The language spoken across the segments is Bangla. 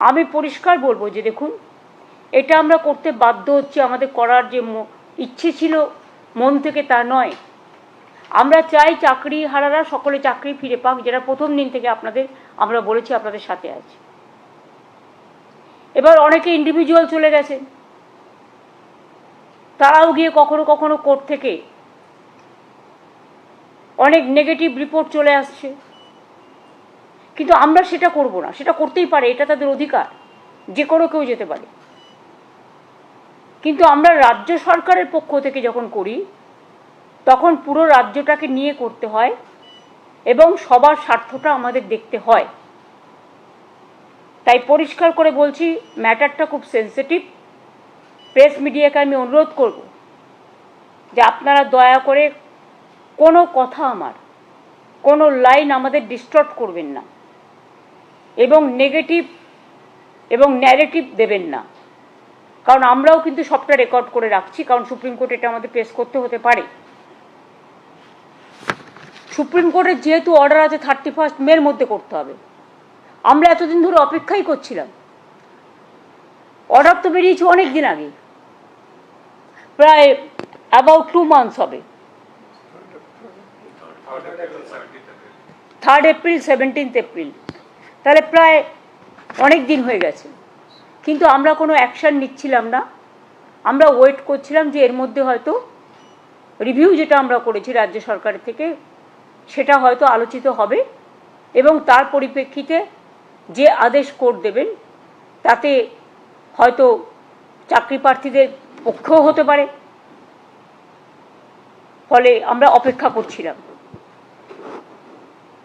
আমি পরিষ্কার বলব যে দেখুন, এটা আমরা করতে বাধ্য হচ্ছি, আমাদের করার যে ইচ্ছে ছিল, মন থেকে তা নয়। আমরা চাই চাকরি হারারা সকলে চাকরি ফিরে পাক, যেটা প্রথম দিন থেকে আপনাদের, আমরা বলেছি আপনাদের সাথে আছে। এবার অনেকে ইন্ডিভিজুয়াল চলে গেছেন তারাও গিয়ে কখনো কখনো কোর্ট থেকে অনেক নেগেটিভ রিপোর্ট চলে আসছে। কিন্তু আমরা সেটা করব না। সেটা করতেই পারে, এটা তাদের অধিকার। যে কোনো কেউ যেতে পারে। কিন্তু আমরা রাজ্য সরকারের পক্ষ থেকে যখন করি, তখন পুরো রাজ্যটাকে নিয়ে করতে হয় এবং সবার স্বার্থটা আমাদের দেখতে হয়। তাই পরিষ্কার করে বলছি, ম্যাটারটা খুব সেন্সিটিভ। প্রেস মিডিয়াকে আমি অনুরোধ করব যে আপনারা দয়া করে কোনো কথা আমার, কোনো লাইন আমাদের ডিস্টর্ট করবেন না। এবং নেগেটিভ এবং ন্যারেটিভ দেবেন না। কারণ আমরাও কিন্তু সবটা রেকর্ড করে রাখছি, কারণ সুপ্রিম কোর্ট এটা আমাদের পেশ করতে হতে পারে। সুপ্রিম কোর্টের যেহেতু অর্ডার আছে থার্টি ফার্স্ট মের মধ্যে করতে হবে। আমরা এতদিন ধরে অপেক্ষাই করছিলাম। অর্ডার তো বেরিয়েছে অনেক দিন আগে। প্রায় অ্যাবাউট টু মান্থস হবে। থার্ড এপ্রিল সেভেন্টিন্থ এপ্রিল তাহলে প্রায় অনেক দিন হয়ে গেছে। কিন্তু আমরা কোনো অ্যাকশান নিচ্ছিলাম না। আমরা ওয়েট করছিলাম যে এর মধ্যে হয়তো রিভিউ যেটা আমরা করেছি রাজ্য সরকারের থেকে, সেটা হয়তো আলোচিত হবে এবং তার পরিপ্রেক্ষিতে যে আদেশ কোর্ট দেবেন, তাতে হয়তো চাকরি প্রার্থীদের পক্ষেও হতে পারে। ফলে আমরা অপেক্ষা করছিলাম।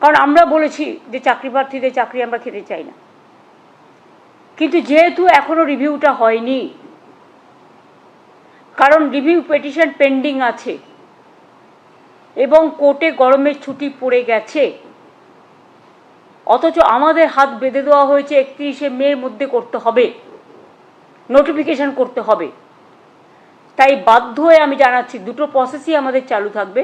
কারণ আমরা বলেছি যে চাকরি প্রার্থীদের চাকরি আমরা খেতে চাই না। কিন্তু যেহেতু এখনও রিভিউটা হয়নি, কারণ রিভিউ পেটিশন পেন্ডিং আছে এবং কোর্টে গরমের ছুটি পড়ে গেছে, অথচ আমাদের হাত বেঁধে দেওয়া হয়েছে একত্রিশে মের মধ্যে করতে হবে নোটিফিকেশন করতে হবে। তাই বাধ্য হয়ে আমি জানাচ্ছি, দুটো প্রসেসই আমাদের চালু থাকবে।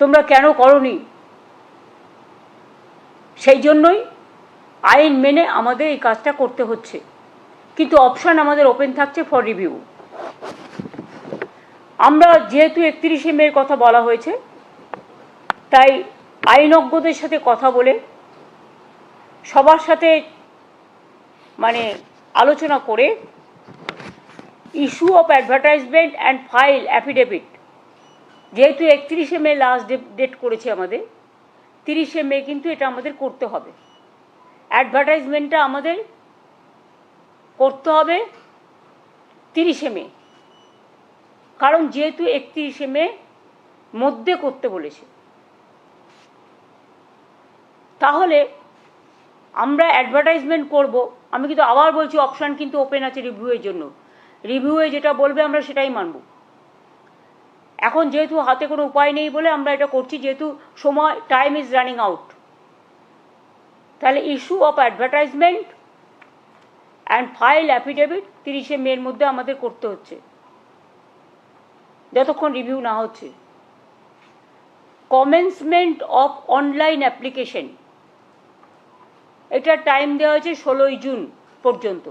তোমরা কেন করনি? সেই জন্যই আইন মেনে আমাদের এই কাজটা করতে হচ্ছে। কিন্তু অপশান আমাদের ওপেন থাকছে ফর রিভিউ আমরা যেহেতু একত্রিশে মের কথা বলা হয়েছে, তাই আইনজ্ঞদের সাথে কথা বলে সবার সাথে মানে আলোচনা করে issue of advertisement and file affidavit যেহেতু একত্রিশে মে লাস্ট ডেট করেছে আমাদের, তিরিশে মে কিন্তু এটা আমাদের করতে হবে। অ্যাডভার্টাইজমেন্টটা আমাদের করতে হবে তিরিশে মে। কারণ যেহেতু একত্রিশে মে মধ্যে করতে বলেছে। তাহলে আমরা অ্যাডভার্টাইজমেন্ট করব। আমি কিন্তু আবার বলছি অপশান কিন্তু ওপেন আছে রিভিউয়ের জন্য। রিভিউয়ে যেটা বলবে আমরা সেটাই মানব। এখন যেহেতু হাতে কোনো উপায় নেই বলে আমরা এটা করছি, যেহেতু সময় টাইম ইজ রানিং আউট তাহলে issue of advertisement and file affidavit তিরিশে মের মধ্যে আমাদের করতে হচ্ছে। যতক্ষণ রিভিউ না হচ্ছে। কমেন্সমেন্ট অফ অনলাইন অ্যাপ্লিকেশন এটা টাইম দেওয়া হয়েছে ষোলোই জুন পর্যন্ত।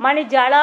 মানে যারা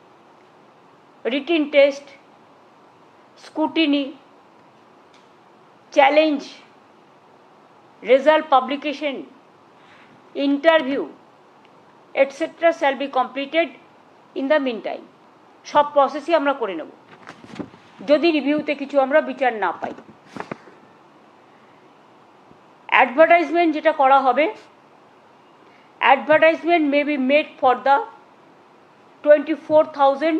written test scrutiny challenge result publication interview etcetera shall be completed in the mean time সব প্রসেসই আমরা করে নেব। যদি রিভিউতে কিছু আমরা বিচার না পাই। অ্যাডভার্টাইজমেন্ট যেটা করা হবে advertisement may be made for the twenty four thousand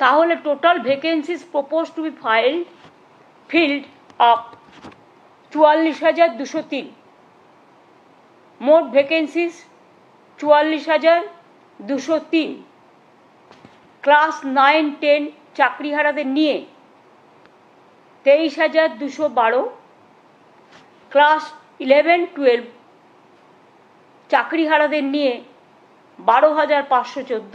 তাহলে total vacancies propose to be filed filled up চুয়াল্লিশ হাজার দুশো তিন। মোট ভ্যাকেন্সিস চুয়াল্লিশ হাজার দুশো তিন। ক্লাস নাইন টেন চাকরিহারাদের নিয়ে তেইশ হাজার দুশো বারো। ক্লাস ইলেভেন টুয়েলভ চাকরিহারাদের নিয়ে বারো হাজার পাঁচশো চোদ্দ।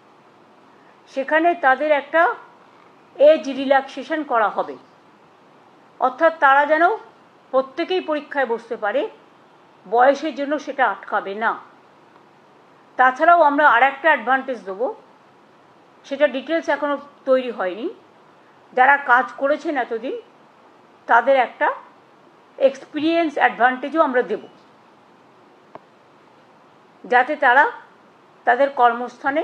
সেখানে তাদের একটা এজ রিল্যাক্সেশন করা হবে। অর্থাৎ তারা যেন প্রত্যেকেই পরীক্ষায় বসতে পারে, বয়সের জন্য সেটা আটকাবে না। তাছাড়াও আমরা আর একটা অ্যাডভান্টেজ দেবো, সেটা ডিটেলস এখনও তৈরি হয়নি। যারা কাজ করেছেন এতদিন, তাদের একটা এক্সপিরিয়েন্স অ্যাডভান্টেজও আমরা দেব। যাতে তারা তাদের কর্মস্থানে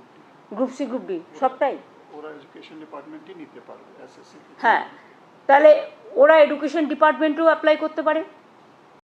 গ্রুপ সি গ্রুপ বি সবটাই। ওরা এডুকেশন ডিপার্টমেন্টই নিতে পারবে এসএসসি হ্যাঁ তাহলে ওরা এডুকেশন ডিপার্টমেন্টেও অ্যাপ্লাই করতে পারে।